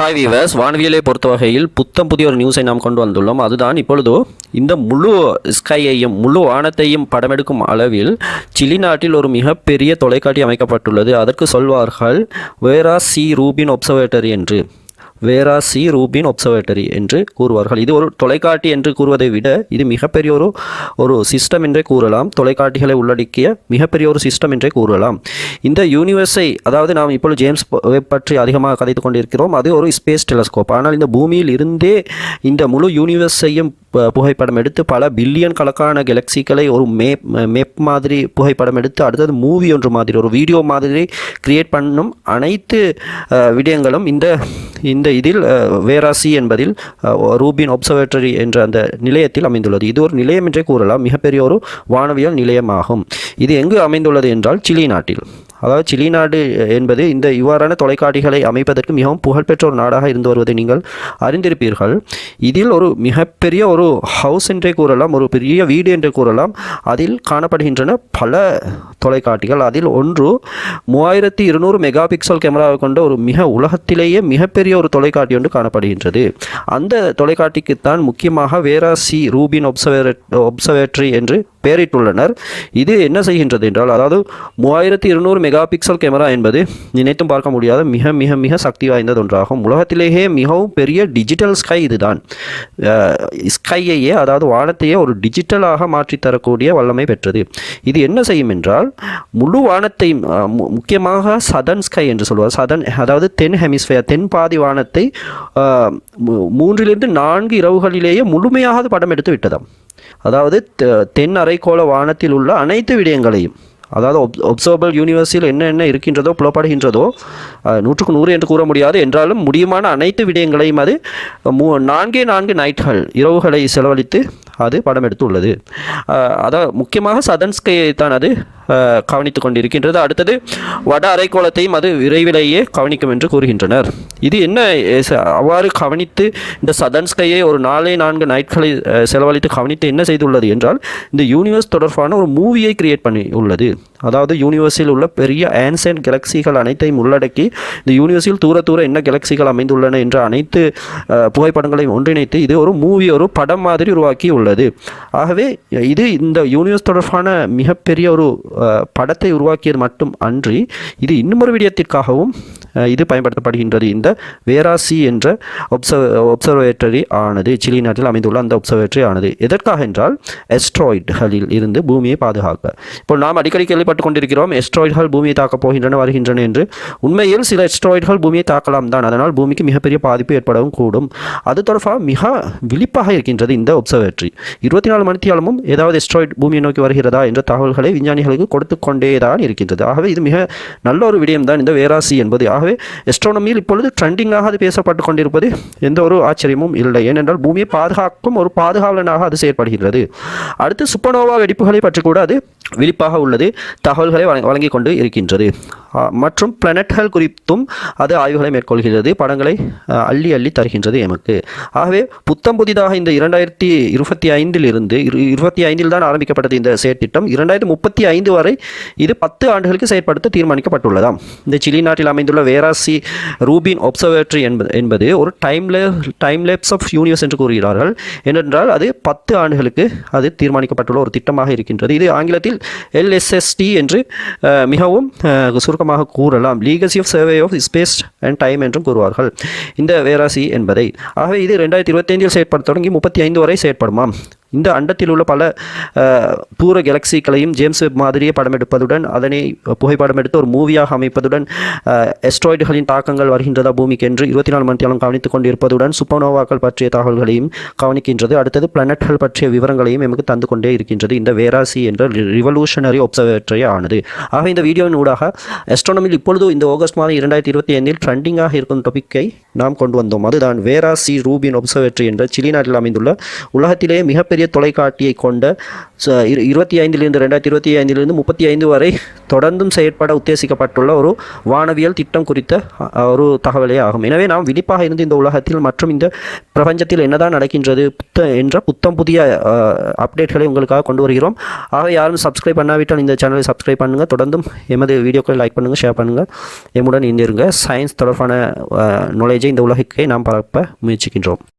Hi viewers வானவியலை பொறுத்த வகையில் புத்தம் புதிய ஒரு நியூஸை நாம் கொண்டு வந்துள்ளோம். அதுதான் இப்பொழுது இந்த முழு ஸ்கையையும் முழு வானத்தையும் படமெடுக்கும் அளவில் சிலி நாட்டில் ஒரு மிகப்பெரிய தொலைக்காட்சி அமைக்கப்பட்டுள்ளது. அதற்கு சொல்வார்கள் வேரா சி ரூபின் ஒப்சர்வேட்டரி என்று. வேரா சி ரூபின் ஒப்சர்வேட்டரி என்று கூறுவார்கள். இது ஒரு தொலைக்காட்டி என்று கூறுவதை விட இது மிகப்பெரிய ஒரு ஒரு சிஸ்டம் என்றே கூறலாம். தொலைக்காட்டிகளை உள்ளடக்கிய மிகப்பெரிய ஒரு சிஸ்டம் என்றே கூறலாம். இந்த யூனிவர்ஸை அதாவது நாம் இப்பொழுது ஜேம்ஸ் வெப் பற்றி அதிகமாக கதைத்து கொண்டிருக்கிறோம். அது ஒரு ஸ்பேஸ் டெலஸ்கோப் ஆனால் இந்த பூமியில் இருந்தே இந்த முழு யூனிவர்ஸையும் புகைப்படம் எடுத்து பல பில்லியன் கணக்கான கெலக்சிகளை ஒரு மேப் மேப் மாதிரி புகைப்படம் எடுத்து அடுத்தது மூவி ஒன்று மாதிரி ஒரு வீடியோ மாதிரி கிரியேட் பண்ணும் அனைத்து விடயங்களும் இந்த இந்த இதில் வேராசி என்பதில் ரூபின் ஒப்சர்வேட்டரி என்ற அந்த நிலையத்தில் அமைந்துள்ளது. இது ஒரு நிலையம் என்றே கூறலாம். மிகப்பெரிய ஒரு வானவியல் நிலையமாகும். இது எங்கு அமைந்துள்ளது என்றால் சிலி நாட்டில். அதாவது சிலி நாடு என்பது இந்த இவ்வாறான தொலைக்காட்சிகளை அமைப்பதற்கு மிகவும் புகழ்பெற்ற ஒரு நாடாக இருந்து வருவதை நீங்கள் அறிந்திருப்பீர்கள். இதில் ஒரு மிகப்பெரிய ஒரு ஹவுஸ் என்றே கூறலாம் ஒரு பெரிய வீடு என்று கூறலாம். அதில் காணப்படுகின்றன பல தொலைக்காட்சிகள். அதில் ஒன்று மூவாயிரத்தி இருநூறு மெகா பிக்சல் கேமராவை கொண்ட ஒரு மிக உலகத்திலேயே மிகப்பெரிய ஒரு தொலைக்காட்சி ஒன்று காணப்படுகின்றது. அந்த தொலைக்காட்சிக்குத்தான் முக்கியமாக Vera C Rubin observe observatory என்று பெயரிட்டுள்ளனர். இது என்ன செய்கின்றது என்றால் அதாவது மூவாயிரத்தி இருநூறு மெகா பிக்சல் கேமரா என்பது நினைத்தும் பார்க்க முடியாத மிக மிக மிக சக்தி வாய்ந்தது ஒன்றாகும். உலகத்திலேயே மிகவும் பெரிய டிஜிட்டல் ஸ்கை இதுதான். ஸ்கையையே அதாவது வானத்தையே ஒரு டிஜிட்டலாக மாற்றித்தரக்கூடிய வல்லமை பெற்றது. இது என்ன செய்யும் என்றால் முழு வானத்தையும் முக்கியமாக சதன் ஸ்கை என்று சொல்வார். சதன் அதாவது தென் ஹெமிஸ்பியர் தென் பாதி வானத்தை மூன்றிலிருந்து நான்கு இரவுகளிலேயே முழுமையாக படம் எடுத்து விட்டதாம். அதாவது தெ- தென் அரைக்கோள வானத்தில் உள்ள அனைத்து விடயங்களையும் அதாவது ஒப் ஒப்சர்வபிள் யூனிவர்ஸில் என்ன என்ன இருக்கின்றதோ புலப்படுகின்றதோ நூற்றுக்கு நூறு என்று கூற முடியாது. என்றாலும் முடியுமான அனைத்து விடயங்களையும் அது மூ நான்கே நான்கு நைட்கள் இரவுகளை செலவழித்து அது படம் எடுத்துள்ளது. அதாவது முக்கியமாக சதன்ஸ்கையை தான் அது அஹ், கவனித்துக் கொண்டிருக்கின்றது. அடுத்தது வட அரைக்கோளத்தையும் அது விரைவிலேயே கவனிக்கும் என்று கூறுகின்றனர். இது என்ன ச- அவ்வாறு கவனித்து இந்த சதன் ஸ்கையை ஒரு நாலே நான்கு நைட்களை செலவழித்து கவனித்து என்ன செய்துள்ளது என்றால் இந்த யூனிவர்ஸ் தொடர்பான ஒரு மூவியை கிரியேட் பண்ணி உள்ளது அதாவது யூனிவர்ஸில் உள்ள பெரிய ஆன்சன் கெலக்சிகள் அனைத்தையும் உள்ளடக்கி இந்த யூனிவர்ஸில் தூர தூர என்ன கெலக்சிகள் அமைந்துள்ளன என்ற அனைத்து புகைப்படங்களையும் ஒன்றிணைத்து இது ஒரு மூவி ஒரு படம் மாதிரி உருவாக்கி உள்ளது ஆகவே இது இந்த யூனிவர்ஸ் தொடர்பான மிகப்பெரிய ஒரு படத்தை உருவாக்கியது மட்டும் அன்றி இது இன்னுமொரு விடயத்திற்காகவும் இது பயன்படுத்தப்படுகின்றது. இந்த வேராசி என்ற ஒப்சர் ஒப்சர்வேட்டரி ஆனது சிலி நாட்டில் அமைந்துள்ள அந்த ஒப்சர்வேட்டரி ஆனது. எதற்காக என்றால் எஸ்ட்ராய்டுகளில் இருந்து பூமியை பாதுகாக்க. இப்போ நாம் அடிக்கடி கேள்விப்பட்டு கொண்டிருக்கிறோம் எஸ்ட்ராய்டுகள் பூமியை தாக்கப் போகின்றன வருகின்றன என்று. உண்மையில் சில எஸ்ட்ராய்டுகள் பூமியை தாக்கலாம் தான். அதனால் பூமிக்கு மிகப்பெரிய பாதிப்பு ஏற்படவும் கூடும். அது தொடர்பாக மிக விழிப்பாக இருக்கின்றது இந்த ஒப்சர்வேட்டரி இருபத்தி நாலு மணித்தியாலமும் ஏதாவது எஸ்ட்ராய்டு பூமியை நோக்கி வருகிறதா என்ற தகவல்களை விஞ்ஞானிகளுக்கு கொடுத்து கொண்டே தான் இருக்கின்றது. ஆகவே இது மிக நல்ல ஒரு விடயம் தான் இந்த வேராசி என்பது. ஆகவே எஸ்ட்ரானமியில் இப்பொழுது ட்ரெண்டிங்காக அது பேசப்பட்டு கொண்டிருப்பது எந்த ஒரு ஆச்சரியமும் இல்லை. ஏனென்றால் பூமியை பாதுகாக்கும் ஒரு பாதுகாவலனாக அது செயற்படுகிறது. அடுத்து சுப்பனோவா வெடிப்புகளை பற்றி கூட அது விழிப்பாக உள்ளது தகவல்களை வழங்கி கொண்டு இருக்கின்றது. மற்றும் பிளானட்கள் குறித்தும் அது ஆய்வுகளை மேற்கொள்கிறது படங்களை அள்ளி அள்ளி தருகின்றது எமக்கு. ஆகவே புத்தம் புதிதாக இந்த இரண்டாயிரத்தி இருபத்தி ஐந்தில் இருந்து இரு- இருபத்தி ஐந்தில் தான் ஆரம்பிக்கப்பட்டது இந்த செயற்திட்டம். இரண்டாயிரத்தி முப்பத்தி ஐந்து வரை இது பத்து ஆண்டுகளுக்கு செயற்படுத்த தீர்மானிக்கப்பட்டுள்ளதாம். இந்த சிலி நாட்டில் அமைந்துள்ள வேராசி ரூபின் ஒப்சர்வேட்டரி என்பது என்பது ஒரு டைம்லே டைம் லேப்ஸ் ஆஃப் யூனிவர்ஸ் என்று கூறுகிறார்கள். ஏனென்றால் அது பத்து ஆண்டுகளுக்கு அது தீர்மானிக்கப்பட்டுள்ள ஒரு திட்டமாக இருக்கின்றது. இது ஆங்கிலத்தில் எல்எஸ்எஸ்டி என்று மிகவும் சுருக்க சுருக்கமாக கூறலாம். Legacy of survey of space and time என்றும் கூறுவார்கள். இந்த வேராசி என்பதை. ஆகவே இது ரெண்டாயிரத்தி இருபத்தைந்தில் செயற்பட தொடங்கி முப்பத்தி ஐந்து வரை செயற்படுமாம். இந்த அண்டத்தில் உள்ள பல பூர கெலக்சிகளையும் ஜேம்ஸ் வெப் மாதிரியே படமெடுப்பதுடன் அதனை புகைப்படம் எடுத்து ஒரு மூவியாக அமைப்பதுடன் எஸ்ட்ராய்டுகளின் தாக்கங்கள் வருகின்றதா பூமிக்கு என்று இருபத்தி நாலு மணி நேரம் கவனித்துக் கொண்டிருப்பதுடன் சுப்பனோவாக்கள் பற்றிய தகவல்களையும் கவனிக்கின்றது. அடுத்தது பிளானட்கள் பற்றிய விவரங்களையும் எமக்கு தந்து கொண்டே இருக்கின்றது. இந்த வேராசி என்ற ரிவல்யூஷனரி ஒப்சர்வேட்டரி ஆனது. ஆக இந்த வீடியோவின் ஊடாக எஸ்ட்ரானமில் இப்பொழுது இந்த ஆகஸ்ட் மாதம் இரண்டாயிரத்தி இருபத்தி ஐந்தில் ட்ரெண்டிங்காக இருக்கும் டாபிக்கை நாம் கொண்டு வந்தோம். அதுதான் வேரா சி ரூபின் ஒப்சர்வேட்டரி என்ற சிலி நாட்டில் அமைந்துள்ள உலகத்திலேயே மிகப்பெரிய தொலைக்காட்டியை கொண்ட ச- இரு- இருபத்தி ஐந்திலிருந்து ரெண்டாயிரத்தி இருபத்தி ஐந்திலிருந்து முப்பத்தி ஐந்து வரை தொடர்ந்தும் செயற்பட உத்தேசிக்கப்பட்டுள்ள ஒரு வானவியல் திட்டம் குறித்த ஒரு தகவலே ஆகும். எனவே நாம் விழிப்பாக இருந்து இந்த உலகத்தில் மற்றும் இந்த பிரபஞ்சத்தில் என்னதான் நடக்கின்றது புத்த என்ற புத்தம் புதிய அப்டேட்களை உங்களுக்காக கொண்டு வருகிறோம். ஆக யாரும் சப்ஸ்கிரைப் பண்ணாவிட்டால் இந்த சேனலை சப்ஸ்கிரைப் பண்ணுங்கள் தொடர்ந்தும் எமது வீடியோக்களை லைக் பண்ணுங்கள் ஷேர் பண்ணுங்கள் எம்முடன் இணைந்திருங்க. சயின்ஸ் தொடர்பான நுழை இமேஜை இந்த உலகிற்கே நாம் பரப்ப முயற்சிக்கின்றோம்.